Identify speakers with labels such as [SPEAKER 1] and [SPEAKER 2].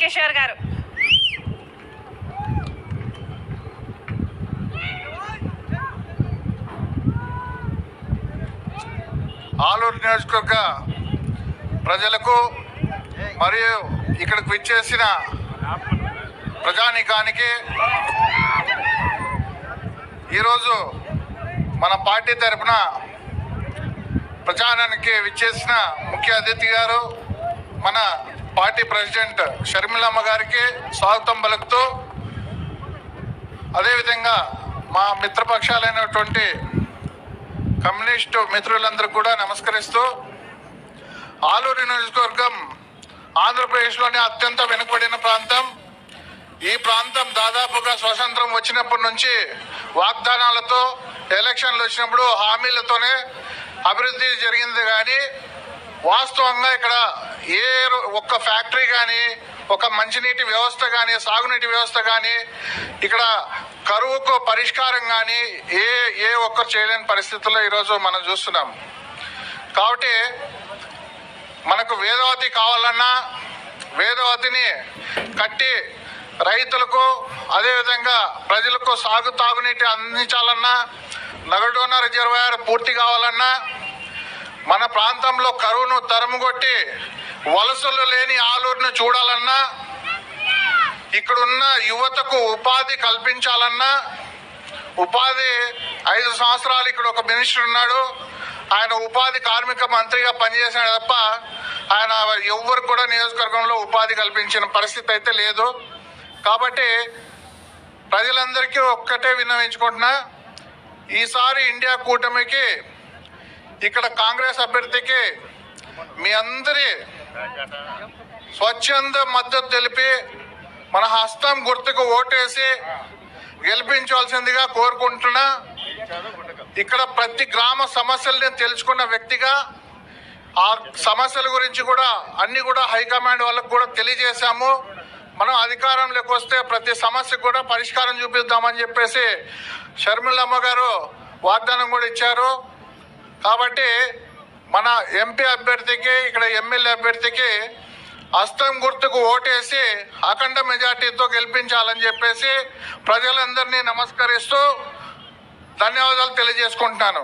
[SPEAKER 1] ప్రశాంత్ కిషోర్ గారు.
[SPEAKER 2] ఆలూరు నియోజకవర్గ ప్రజలకు మరియు ఇక్కడికి విచ్చేసిన ప్రజానీకానికి ఈరోజు మన పార్టీ తరఫున ప్రచారానికి విచ్చేసిన ముఖ్య అతిథి గారు మన పార్టీ ప్రెసిడెంట్ షర్మిలమ్మ గారికి స్వాగతం పలుకుతూ అదేవిధంగా మా మిత్రపక్షాలైనటువంటి కమ్యూనిస్టు మిత్రులందరూ కూడా నమస్కరిస్తూ ఆలూరు నియోజకవర్గం ఆంధ్రప్రదేశ్లోని అత్యంత వెనుకబడిన ప్రాంతం. ఈ ప్రాంతం దాదాపుగా స్వతంత్రం వచ్చినప్పటి నుంచి వాగ్దానాలతో ఎలక్షన్లు వచ్చినప్పుడు హామీలతోనే అభివృద్ధి జరిగింది కానీ వాస్తవంగా ఇక్కడ ఏ రో- ఒక్క ఫ్యాక్టరీ కానీ ఒక మంచినీటి వ్యవస్థ కానీ సాగునీటి వ్యవస్థ కానీ ఇక్కడ కరువుకు పరిష్కారం కానీ ఏ ఏ ఒక్కరు చేయలేని పరిస్థితుల్లో ఈరోజు మనం చూస్తున్నాం. కాబట్టి మనకు వేదవతి కావాలన్నా వేదవతిని కట్టి రైతులకు అదేవిధంగా ప్రజలకు సాగు తాగునీటి అందించాలన్నా నగడోన రిజర్వాయర్ పూర్తి కావాలన్నా మన ప్రాంతంలో కరువును తరుముగొట్టి వలసలు లేని ఆలూరును చూడాలన్నా ఇక్కడున్న యువతకు ఉపాధి కల్పించాలన్నా ఉపాధి ఐదు సంవత్సరాలు ఇక్కడ ఒక మినిస్టర్ ఉన్నాడు. ఆయన ఉపాధి కార్మిక మంత్రిగా పనిచేశాడు తప్ప ఆయన ఎవ్వరు కూడా నియోజకవర్గంలో ఉపాధి కల్పించిన పరిస్థితి అయితే లేదు. కాబట్టి ప్రజలందరికీ ఒక్కటే విన్నవించుకుంటున్నా ఈసారి ఇండియా కూటమికి ఇక్కడ కాంగ్రెస్ అభ్యర్థికి మీ అందరి స్వచ్ఛంద మద్దతు తెలిపి మన హస్తం గుర్తుకు ఓటేసి గెలిపించవలసిందిగా కోరుకుంటున్నా. ఇక్కడ ప్రతి గ్రామ సమస్యల్ని తెలుసుకున్న వ్యక్తిగా ఆ సమస్యల గురించి కూడా అన్ని కూడా హైకమాండ్ వాళ్ళకు కూడా తెలియజేశాము. మనం అధికారంలోకి వస్తే ప్రతి సమస్యకు కూడా పరిష్కారం చూపిద్దామని చెప్పేసి షర్మిలమ్మ గారు వాగ్దానం కూడా ఇచ్చారు. కాబట్టి మన ఎంపీ అభ్యర్థికి ఇక్కడ ఎమ్మెల్యే అభ్యర్థికి హస్తం గుర్తుకు ఓటేసి అఖండ మెజార్టీతో గెలిపించాలని చెప్పేసి ప్రజలందరినీ నమస్కరిస్తూ ధన్యవాదాలు తెలియజేసుకుంటున్నాను.